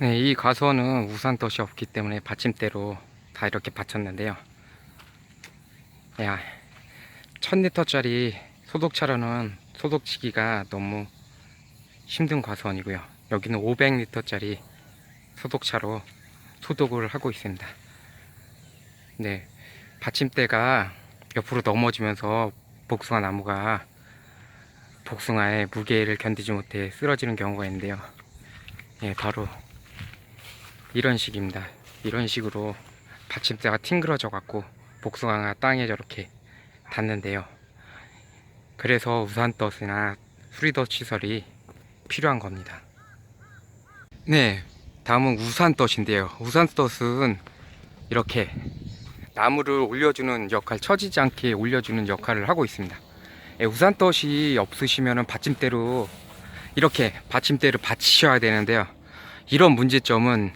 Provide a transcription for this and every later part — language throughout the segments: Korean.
네, 이 가수원은 우산덫이 없기 때문에 받침대로 다 이렇게 받쳤는데요. 야, 1000리터짜리 소독차로는 소독치기가 너무 힘든 과수원이고요. 여기는 500리터짜리 소독차로 소독을 하고 있습니다. 네, 받침대가 옆으로 넘어지면서 복숭아 나무가 복숭아의 무게를 견디지 못해 쓰러지는 경우가 있는데요. 예, 바로 이런 식입니다. 이런 식으로 받침대가 튕그러져 갖고 복숭아가 땅에 저렇게 닿는데요. 그래서 우산덫이나 수리덫 시설이 필요한 겁니다. 네, 다음은 우산덫인데요. 우산덫은 이렇게 나무를 올려주는 역할, 처지지 않게 올려주는 역할을 하고 있습니다. 예, 우산덫이 없으시면 받침대로 이렇게 받침대를 받치셔야 되는데요. 이런 문제점은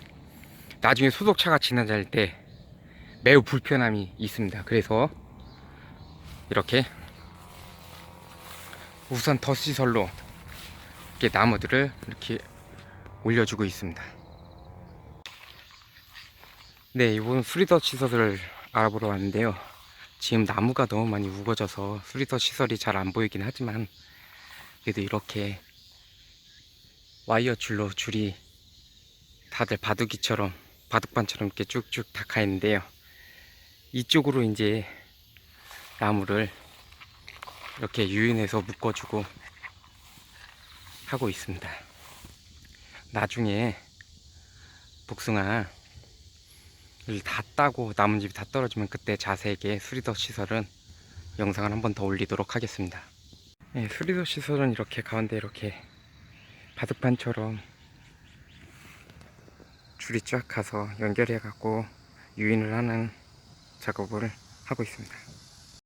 나중에 소독차가 지나갈 때 매우 불편함이 있습니다. 그래서 이렇게 우선 덫 시설로 이렇게 나무들을 이렇게 올려주고 있습니다. 네, 이번 수리덫 시설을 알아보러 왔는데요. 지금 나무가 너무 많이 우거져서 수리덫 시설이 잘 안 보이긴 하지만 그래도 이렇게 와이어 줄로 줄이 다들 바둑이처럼 바둑반처럼 이렇게 쭉쭉 다가 있는데요. 이쪽으로 이제 나무를 이렇게 유인해서 묶어주고 하고 있습니다. 나중에 복숭아를 다 따고 나뭇잎이 다 떨어지면 그때 자세하게 수리덧 시설은 영상을 한 번 더 올리도록 하겠습니다. 네, 수리덧 시설은 이렇게 가운데 이렇게 바둑판처럼 줄이 쫙 가서 연결해 갖고 유인을 하는 작업을 하고 있습니다.